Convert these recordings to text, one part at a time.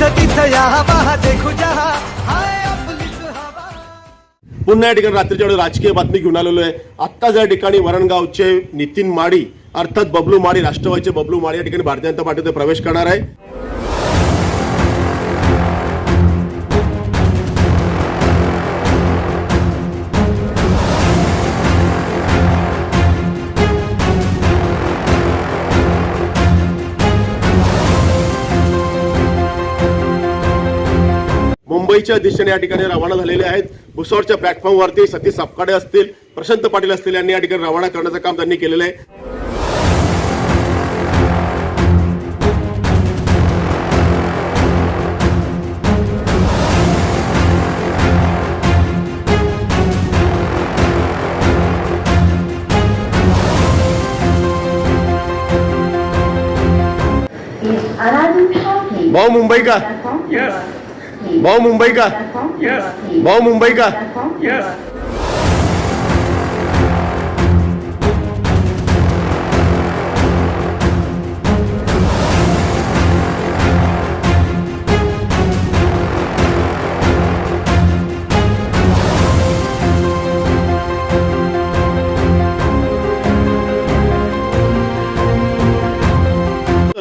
तिथं तिथं या हवा देखू हाय आपलीच हवा. पुन्हा या ठिकाणी रात्रीच्या वेळी राजकीय बातमी घेऊन आलेलो आहे. आत्ताच या ठिकाणी वरणगावचे नितीन माडी अर्थात बबलू माडी राष्ट्रवादीचे बबलू माडी या ठिकाणी भारतीय जनता पार्टीमध्ये प्रवेश करणार आहे. मुंबईच्या दिशेने या ठिकाणी रवाना झालेले आहेत. भुसावळच्या प्लॅटफॉर्मवरती सतीश सपकाडे असतील प्रशांत पाटील असतील यांनी या ठिकाणी रवाना करण्याचं काम त्यांनी केलेलं आहे. भाऊ मुंबई का? भाऊ मुंबई का भाऊ मुंबई का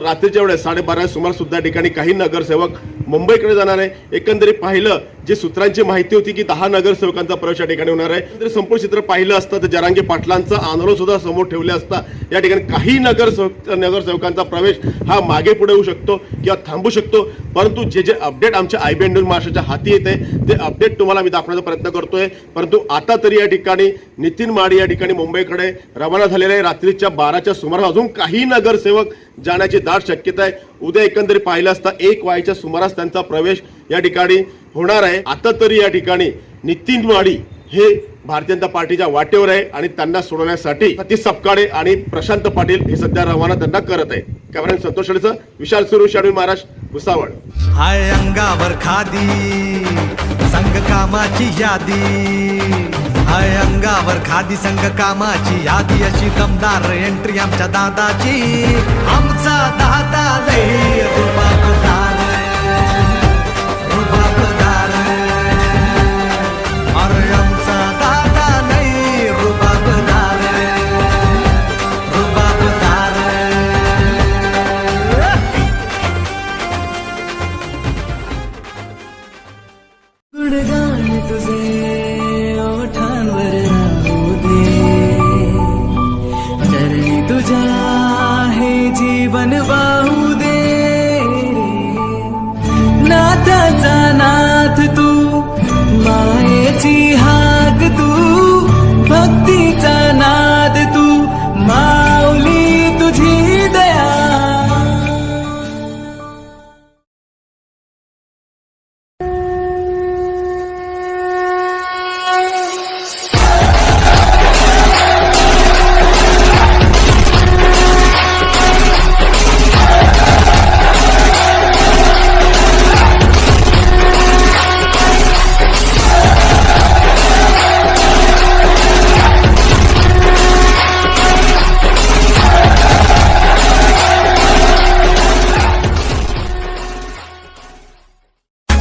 रात्रीच्या वेळेस साडेबारा सुमार सुद्धा ठिकाणी काही नगरसेवक मुंबईकडे जाणार आहे. एकंदरीत पाहिलं जे सूत्रांची माहिती होती की दहा नगरसेवकांचा प्रवेश या ठिकाणी होणार आहे. तर संपूर्ण चित्र पाहिलं असतं तर जरांगे पाटलांचं आंदोलन सुद्धा समोर ठेवले असता या ठिकाणी काही नगरसेवक नगरसेवकांचा प्रवेश हा मागे पुढे होऊ शकतो किंवा थांबू शकतो. परंतु जे जे अपडेट आमच्या आय बी एन महाराष्ट्राच्या हाती येते ते अपडेट तुम्हाला मी दाखवण्याचा प्रयत्न करतोय. परंतु आता तरी या ठिकाणी नितीन माडी या ठिकाणी मुंबईकडे रवाना झालेले आहे. रात्रीच्या बाराच्या सुमारास अजून काही नगरसेवक जाण्याची दाट शक्यता आहे. उद्या एकंदरीत पाहिलं असता एक वायच्या सुमारास त्यांचा प्रवेश या ठिकाणी होणार आहे. आता तरी या ठिकाणी नितीन माडी हे भारतीय जनता पार्टीच्या वाटेवर आहे आणि त्यांना सोडवण्यासाठी सतीश सपकाळे आणि प्रशांत पाटील हे सध्या रवाना त्यांना करत आहे. कॅमेरा संतोष विशाल सुरू शाडू महाराज भुसावळ. हाय अंगावर खादी संघ कामाची यादी. हाय अंगावर खादी संघ कामाची यादी अशी दमदार एंट्री आमच्या दादाची. आमचा दादा लई रुबाबदार रुबाबदार अरे आमचा दादा लई रुबाबदार रुबाबदार गुणगान तुझे இவனுவா